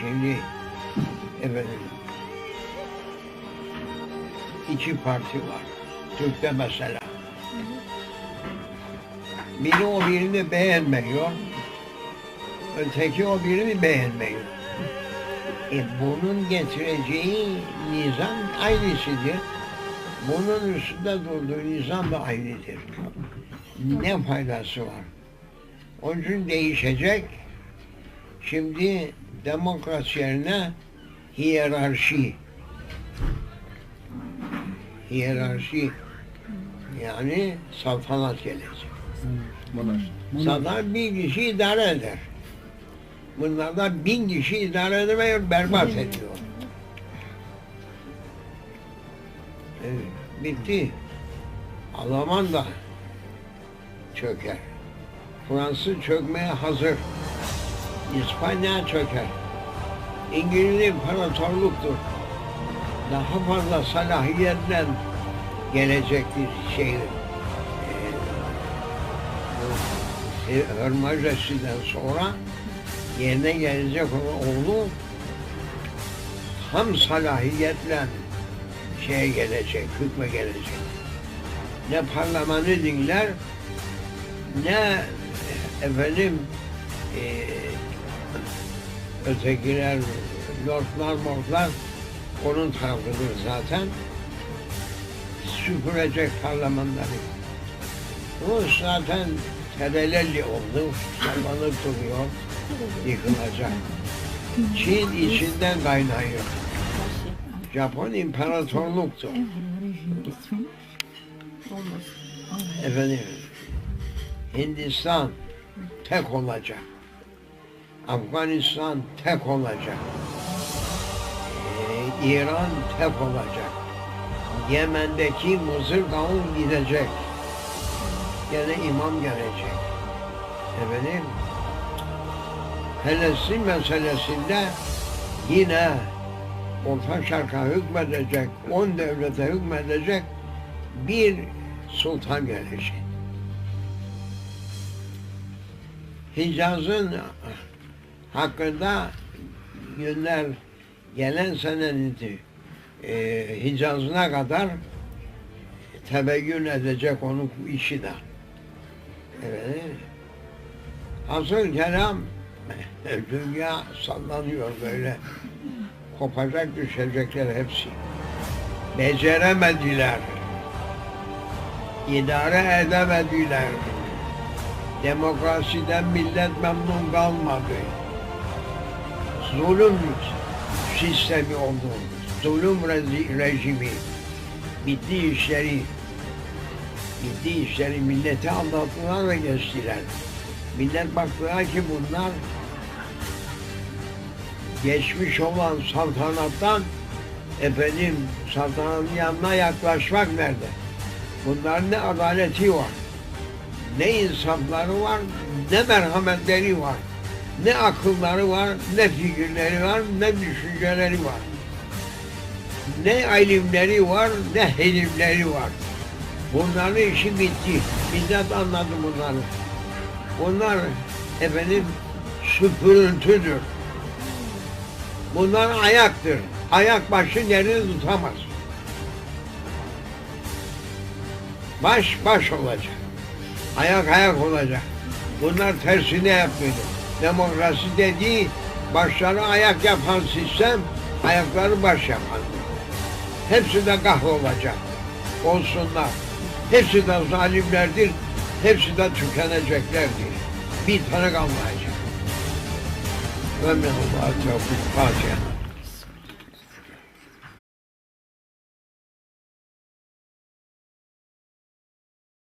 Şimdi efendim iki parti var. Türk'te mesela. Biri o birini beğenmiyor. Öteki o birini beğenmiyor. E bunun getireceği nizam aynısıdır. Bunun üstünde durduğu nizam da aynıdır. Ne faydası var? Onun için değişecek. Şimdi demokrasi yerine hiyerarşi. Hiyerarşi. Yani saltanat gelecek. Saltanat bir kişi idare eder. Bunlardan bin kişi idare edemiyor, berbat ediyor. Evet, bitti. Alman da çöker. Fransız çökmeye hazır. İspanya çöker. İngiliz imparatorluktur. Daha fazla salahiyetle gelecektir şey. Ee, Majeste'den sonra yerine gelecek olan oğlu tam salahiyetle şeye gelecek, hükme gelecek. Ne parlamenı dinler, ne efendim eee ötekiler, lordlar, morlar onun tarafıdır zaten. Süpürecek parlamenleri. Rus zaten terelelli oldu, sallanıp duruyor, yıkılacak. Çin içinden kaynıyor. Japon imparatorluktu. Efendim, Hindistan tek olacak. Afganistan tek olacak. Ee, İran tek olacak. Yemen'deki Mısır kavun gidecek. Gene imam gelecek. Efendim, Filistin meselesinde yine Orta Şark'a hükmedecek, on devlete hükmedecek bir sultan gelecek. Hicaz'ın hakkında günler gelen senenin e, Hicaz'ına kadar tebeyyün edecek onun işi de. Evet. Asıl kelam dünya sallanıyor böyle. Kopacak düşecekler hepsi. Beceremediler. İdare edemediler. Demokrasiden millet memnun kalmadı. Zulüm sistemi oldu. Zulüm rejimi. Bitti işleri. Bitti işleri milleti aldattılar ve geçtiler. Millet baktılar ki bunlar geçmiş olan saltanattan efendim saltanatın yanına yaklaşmak nerede? Bunların ne adaleti var, ne insafları var, ne merhametleri var, ne akılları var, ne fikirleri var, ne düşünceleri var. Ne ilimleri var, ne helimleri var. Bunların işi bitti. Millet anladı bunları. Bunlar efendim süpürüntüdür. Bunlar ayaktır. Ayak başın yerini tutamaz. Baş baş olacak. Ayak ayak olacak. Bunlar tersine yapıyor. Demokrasi dediği başları ayak yapan sistem, ayakları baş yapan. Hepsi de kahrolacak. Olsunlar. Hepsi de zalimlerdir. Hepsi de tükeneceklerdir. Bir tane kalmayacak. Ve min Allah tevfik Fatiha.